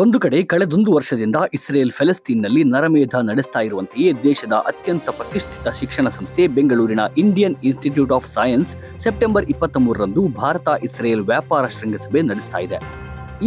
ಒಂದು ಕಡೆ ಕಳೆದೊಂದು ವರ್ಷದಿಂದ ಇಸ್ರೇಲ್ ಫೆಲೆಸ್ತೀನ್ನಲ್ಲಿ ನರಮೇಧ ನಡೆಸ್ತಾ ಇರುವಂತೆಯೇ ದೇಶದ ಅತ್ಯಂತ ಪ್ರತಿಷ್ಠಿತ ಶಿಕ್ಷಣ ಸಂಸ್ಥೆ ಬೆಂಗಳೂರಿನ Indian Institute of Science September ಇಪ್ಪತ್ತ್ ಮೂರರಂದು ಭಾರತ ಇಸ್ರೇಲ್ ವ್ಯಾಪಾರ ಶೃಂಗಸಭೆ ನಡೆಸ್ತಾ ಇದೆ.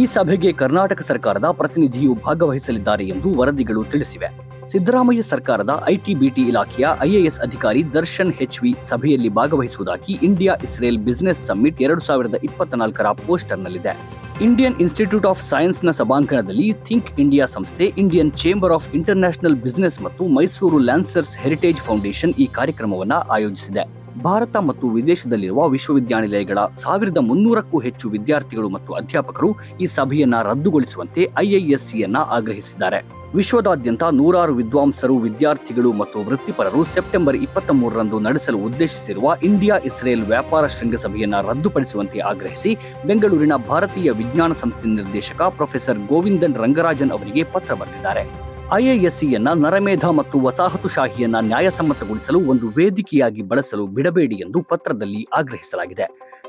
ಈ ಸಭೆಗೆ ಕರ್ನಾಟಕ ಸರ್ಕಾರದ ಪ್ರತಿನಿಧಿಯು ಭಾಗವಹಿಸಲಿದ್ದಾರೆ ಎಂದು ವರದಿಗಳು ತಿಳಿಸಿವೆ. ಸಿದ್ದರಾಮಯ್ಯ ಸರ್ಕಾರದ ಐಟಿ ಬಿಟಿ ಇಲಾಖೆಯ ಐಎಎಸ್ ಅಧಿಕಾರಿ ದರ್ಶನ್ ಹೆಚ್ವಿ ಸಭೆಯಲ್ಲಿ ಭಾಗವಹಿಸುವುದಾಗಿ ಇಂಡಿಯಾ ಇಸ್ರೇಲ್ ಬಿಸಿನೆಸ್ ಸಮ್ಮಿಟ್ ಎರಡು ಸಾವಿರದ ಇಪ್ಪತ್ನಾಲ್ಕರ ಪೋಸ್ಟರ್ನಲ್ಲಿದೆ. ಇಂಡಿಯನ್ ಇನ್ಸ್ಟಿಟ್ಯೂಟ್ ಆಫ್ ಸೈನ್ಸ್ನ ಸಭಾಂಗಣದಲ್ಲಿ ಥಿಂಕ್ ಇಂಡಿಯಾ ಸಂಸ್ಥೆ, Indian Chamber of International Business ಮತ್ತು ಮೈಸೂರು ಲ್ಯಾನ್ಸರ್ಸ್ ಹೆರಿಟೇಜ್ ಫೌಂಡೇಶನ್ ಈ ಕಾರ್ಯಕ್ರಮವನ್ನು ಆಯೋಜಿಸಿದೆ. ಭಾರತ ಮತ್ತು ವಿದೇಶದಲ್ಲಿರುವ ವಿಶ್ವವಿದ್ಯಾನಿಲಯಗಳ ಸಾವಿರದ ಮುನ್ನೂರಕ್ಕೂ ಹೆಚ್ಚು ವಿದ್ಯಾರ್ಥಿಗಳು ಮತ್ತು ಅಧ್ಯಾಪಕರು ಈ ಸಭೆಯನ್ನ ರದ್ದುಗೊಳಿಸುವಂತೆ ಐಐಎಸ್ಸಿಯನ್ನ ಆಗ್ರಹಿಸಿದ್ದಾರೆ. ವಿಶ್ವದಾದ್ಯಂತ ನೂರಾರು ವಿದ್ವಾಂಸರು, ವಿದ್ಯಾರ್ಥಿಗಳು ಮತ್ತು ವೃತ್ತಿಪರರು ಸೆಪ್ಟೆಂಬರ್ ಇಪ್ಪತ್ತ ಮೂರರಂದು ನಡೆಸಲು ಉದ್ದೇಶಿಸಿರುವ ಇಂಡಿಯಾ ಇಸ್ರೇಲ್ ವ್ಯಾಪಾರ ಶೃಂಗಸಭೆಯನ್ನ ರದ್ದುಪಡಿಸುವಂತೆ ಆಗ್ರಹಿಸಿ ಬೆಂಗಳೂರಿನ ಭಾರತೀಯ ವಿಜ್ಞಾನ ಸಂಸ್ಥೆ ನಿರ್ದೇಶಕ ಪ್ರೊಫೆಸರ್ ಗೋವಿಂದನ್ ರಂಗರಾಜನ್ ಅವರಿಗೆ ಪತ್ರ ಬರೆದಿದ್ದಾರೆ. ಐಐಎಸ್ಸಿಯನ್ನ ನರಮೇಧ ಮತ್ತು ವಸಾಹತುಶಾಹಿಯನ್ನ ನ್ಯಾಯಸಮ್ಮತಗೊಳಿಸಲು ಒಂದು ವೇದಿಕೆಯಾಗಿ ಬಳಸಲು ಬಿಡಬೇಡಿ ಎಂದು ಪತ್ರದಲ್ಲಿ ಆಗ್ರಹಿಸಲಾಗಿದೆ.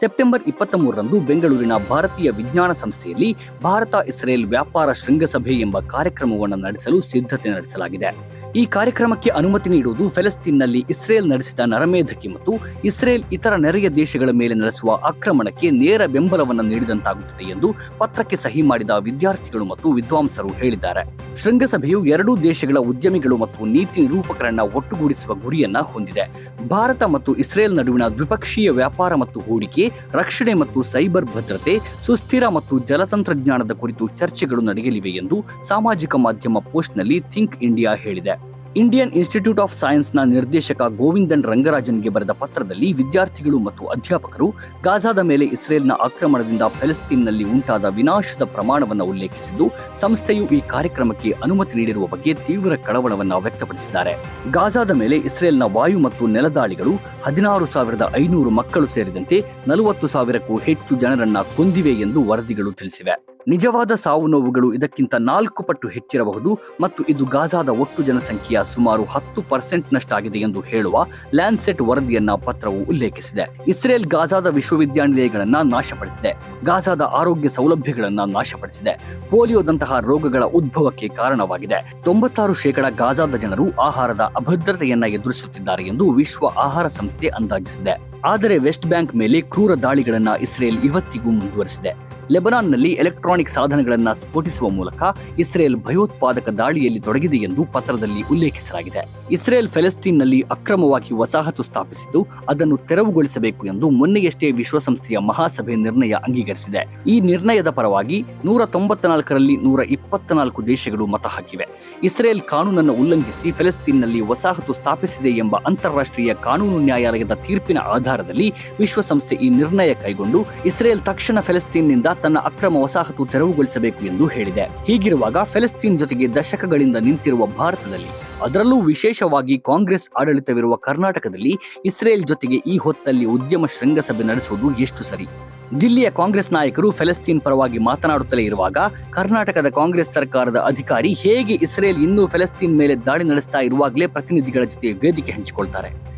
ಸೆಪ್ಟೆಂಬರ್ ಇಪ್ಪತ್ತ ಮೂರರಂದು ಬೆಂಗಳೂರಿನ ಭಾರತೀಯ ವಿಜ್ಞಾನ ಸಂಸ್ಥೆಯಲ್ಲಿ ಭಾರತ ಇಸ್ರೇಲ್ ವ್ಯಾಪಾರ ಶೃಂಗಸಭೆ ಎಂಬ ಕಾರ್ಯಕ್ರಮವನ್ನು ನಡೆಸಲು ಸಿದ್ಧತೆ ನಡೆಸಲಾಗಿದೆ. ಈ ಕಾರ್ಯಕ್ರಮಕ್ಕೆ ಅನುಮತಿ ನೀಡುವುದು ಫೆಲಸ್ತೀನ್ನಲ್ಲಿ ಇಸ್ರೇಲ್ ನಡೆಸಿದ ನರಮೇಧಕ್ಕೆ ಮತ್ತು ಇಸ್ರೇಲ್ ಇತರ ನೆರೆಯ ದೇಶಗಳ ಮೇಲೆ ನಡೆಸುವ ಆಕ್ರಮಣಕ್ಕೆ ನೇರ ಬೆಂಬಲವನ್ನು ನೀಡಿದಂತಾಗುತ್ತದೆ ಎಂದು ಪತ್ರಕ್ಕೆ ಸಹಿ ಮಾಡಿದ ವಿದ್ಯಾರ್ಥಿಗಳು ಮತ್ತು ವಿದ್ವಾಂಸರು ಹೇಳಿದ್ದಾರೆ. ಶೃಂಗಸಭೆಯು ಎರಡೂ ದೇಶಗಳ ಉದ್ಯಮಿಗಳು ಮತ್ತು ನೀತಿ ನಿರೂಪಕರನ್ನ ಒಟ್ಟುಗೂಡಿಸುವ ಗುರಿಯನ್ನ ಹೊಂದಿದೆ. ಭಾರತ ಮತ್ತು ಇಸ್ರೇಲ್ ನಡುವಿನ ದ್ವಿಪಕ್ಷೀಯ ವ್ಯಾಪಾರ ಮತ್ತು ಹೂಡಿಕೆ, ರಕ್ಷಣೆ ಮತ್ತು ಸೈಬರ್ ಭದ್ರತೆ, ಸುಸ್ಥಿರ ಮತ್ತು ಜಲತಂತ್ರಜ್ಞಾನದ ಕುರಿತು ಚರ್ಚೆಗಳು ನಡೆಯಲಿವೆ ಎಂದು ಸಾಮಾಜಿಕ ಮಾಧ್ಯಮ ಪೋಸ್ಟ್ನಲ್ಲಿ ಥಿಂಕ್ ಇಂಡಿಯಾ ಹೇಳಿದೆ. ಇಂಡಿಯನ್ ಇನ್ಸ್ಟಿಟ್ಯೂಟ್ ಆಫ್ ಸೈನ್ಸ್ನ ನಿರ್ದೇಶಕ ಗೋವಿಂದನ್ ರಂಗರಾಜನ್ಗೆ ಬರೆದ ಪತ್ರದಲ್ಲಿ ವಿದ್ಯಾರ್ಥಿಗಳು ಮತ್ತು ಅಧ್ಯಾಪಕರು ಗಾಜಾದ ಮೇಲೆ ಇಸ್ರೇಲ್ನ ಆಕ್ರಮಣದಿಂದ ಫೆಲಸ್ತೀನ್ನಲ್ಲಿ ಉಂಟಾದ ವಿನಾಶದ ಪ್ರಮಾಣವನ್ನು ಉಲ್ಲೇಖಿಸಿದ್ದು, ಸಂಸ್ಥೆಯು ಈ ಕಾರ್ಯಕ್ರಮಕ್ಕೆ ಅನುಮತಿ ನೀಡಿರುವ ಬಗ್ಗೆ ತೀವ್ರ ಕಳವಳವನ್ನು ವ್ಯಕ್ತಪಡಿಸಿದ್ದಾರೆ. ಗಾಜಾದ ಮೇಲೆ ಇಸ್ರೇಲ್ನ ವಾಯು ಮತ್ತು ನೆಲದಾಳಿಗಳು ಹದಿನಾರು ಸಾವಿರದ ಐನೂರು ಮಕ್ಕಳು ಸೇರಿದಂತೆ ನಲವತ್ತು ಸಾವಿರಕ್ಕೂ ಹೆಚ್ಚು ಜನರನ್ನ ಕೊಂದಿವೆ ಎಂದು ವರದಿಗಳು ತಿಳಿಸಿವೆ. ನಿಜವಾದ ಸಾವು ನೋವುಗಳು ಇದಕ್ಕಿಂತ ನಾಲ್ಕು ಪಟ್ಟು ಹೆಚ್ಚಿರಬಹುದು ಮತ್ತು ಇದು ಗಾಜಾದ ಒಟ್ಟು ಜನಸಂಖ್ಯೆಯ ಸುಮಾರು ಹತ್ತು ಪರ್ಸೆಂಟ್ನಷ್ಟಾಗಿದೆ ಎಂದು ಹೇಳುವ ಲ್ಯಾನ್ಸೆಟ್ ವರದಿಯನ್ನ ಪತ್ರವು ಉಲ್ಲೇಖಿಸಿದೆ. ಇಸ್ರೇಲ್ ಗಾಜಾದ ವಿಶ್ವವಿದ್ಯಾನಿಲಯಗಳನ್ನ ನಾಶಪಡಿಸಿದೆ. ಗಾಜಾದ ಆರೋಗ್ಯ ಸೌಲಭ್ಯಗಳನ್ನ ನಾಶಪಡಿಸಿದೆ. ಪೋಲಿಯೋದಂತಹ ರೋಗಗಳ ಉದ್ಭವಕ್ಕೆ ಕಾರಣವಾಗಿದೆ. ತೊಂಬತ್ತಾರು ಶೇಕಡ ಗಾಜಾದ ಜನರು ಆಹಾರದ ಅಭದ್ರತೆಯನ್ನ ಎದುರಿಸುತ್ತಿದ್ದಾರೆ ಎಂದು ವಿಶ್ವ ಆಹಾರ ಸಂಸ್ಥೆ ಅಂದಾಜಿಸಿದೆ. ಆದರೆ ವೆಸ್ಟ್ ಬ್ಯಾಂಕ್ ಮೇಲೆ ಕ್ರೂರ ದಾಳಿಗಳನ್ನು ಇಸ್ರೇಲ್ ಇವತ್ತಿಗೂ ಮುಂದುವರೆಸಿದೆ. ಲೆಬನಾನ್ನಲ್ಲಿ ಎಲೆಕ್ಟ್ರಾನಿಕ್ ಸಾಧನಗಳನ್ನು ಸ್ಫೋಟಿಸುವ ಮೂಲಕ ಇಸ್ರೇಲ್ ಭಯೋತ್ಪಾದಕ ದಾಳಿಯಲ್ಲಿ ತೊಡಗಿದೆ ಎಂದು ಪತ್ರದಲ್ಲಿ ಉಲ್ಲೇಖಿಸಲಾಗಿದೆ. ಇಸ್ರೇಲ್ ಫೆಲೆಸ್ತೀನ್ನಲ್ಲಿ ಅಕ್ರಮವಾಗಿ ವಸಾಹತು ಸ್ಥಾಪಿಸಿದ್ದು ಅದನ್ನು ತೆರವುಗೊಳಿಸಬೇಕು ಎಂದು ಮೊನ್ನೆಯಷ್ಟೇ ವಿಶ್ವಸಂಸ್ಥೆಯ ಮಹಾಸಭೆ ನಿರ್ಣಯ ಅಂಗೀಕರಿಸಿದೆ. ಈ ನಿರ್ಣಯದ ಪರವಾಗಿ ನೂರ ತೊಂಬತ್ತ ನಾಲ್ಕರಲ್ಲಿ ನೂರ ಇಪ್ಪತ್ನಾಲ್ಕು ದೇಶಗಳು ಮತ ಹಾಕಿವೆ. ಇಸ್ರೇಲ್ ಕಾನೂನನ್ನು ಉಲ್ಲಂಘಿಸಿ ಫೆಲೆಸ್ತೀನ್ನಲ್ಲಿ ವಸಾಹತು ಸ್ಥಾಪಿಸಿದೆ ಎಂಬ ಅಂತಾರಾಷ್ಟ್ರೀಯ ಕಾನೂನು ನ್ಯಾಯಾಲಯದ ತೀರ್ಪಿನ ಆಧಾರದಲ್ಲಿ ವಿಶ್ವಸಂಸ್ಥೆ ಈ ನಿರ್ಣಯ ಕೈಗೊಂಡು ಇಸ್ರೇಲ್ ತಕ್ಷಣ ಫೆಲಸ್ತೀನ್ನಿಂದ ತನ್ನ ಅಕ್ರಮ ವಸಾಹತು ತೆರವುಗೊಳಿಸಬೇಕು ಎಂದು ಹೇಳಿದೆ. ಹೀಗಿರುವಾಗ ಫೆಲಸ್ತೀನ್ ಜೊತೆಗೆ ದಶಕಗಳಿಂದ ನಿಂತಿರುವ ಭಾರತದಲ್ಲಿ, ಅದರಲ್ಲೂ ವಿಶೇಷವಾಗಿ ಕಾಂಗ್ರೆಸ್ ಆಡಳಿತವಿರುವ ಕರ್ನಾಟಕದಲ್ಲಿ ಇಸ್ರೇಲ್ ಜೊತೆಗೆ ಈ ಹೊತ್ತಲ್ಲಿ ಉದ್ಯಮ ಶೃಂಗಸಭೆ ನಡೆಸುವುದು ಎಷ್ಟು ಸರಿ. ದಿಲ್ಲಿಯ ಕಾಂಗ್ರೆಸ್ ನಾಯಕರು ಫೆಲಸ್ತೀನ್ ಪರವಾಗಿ ಮಾತನಾಡುತ್ತಲೇ ಇರುವಾಗ, ಕರ್ನಾಟಕದ ಕಾಂಗ್ರೆಸ್ ಸರ್ಕಾರದ ಅಧಿಕಾರಿ ಹೇಗೆ ಇಸ್ರೇಲ್ ಇನ್ನೂ ಫೆಲಸ್ತೀನ್ ಮೇಲೆ ದಾಳಿ ನಡೆಸ್ತಾ ಇರುವಾಗಲೇ ಪ್ರತಿನಿಧಿಗಳ ಜೊತೆ ವೇದಿಕೆ ಹಂಚಿಕೊಳ್ತಾರೆ.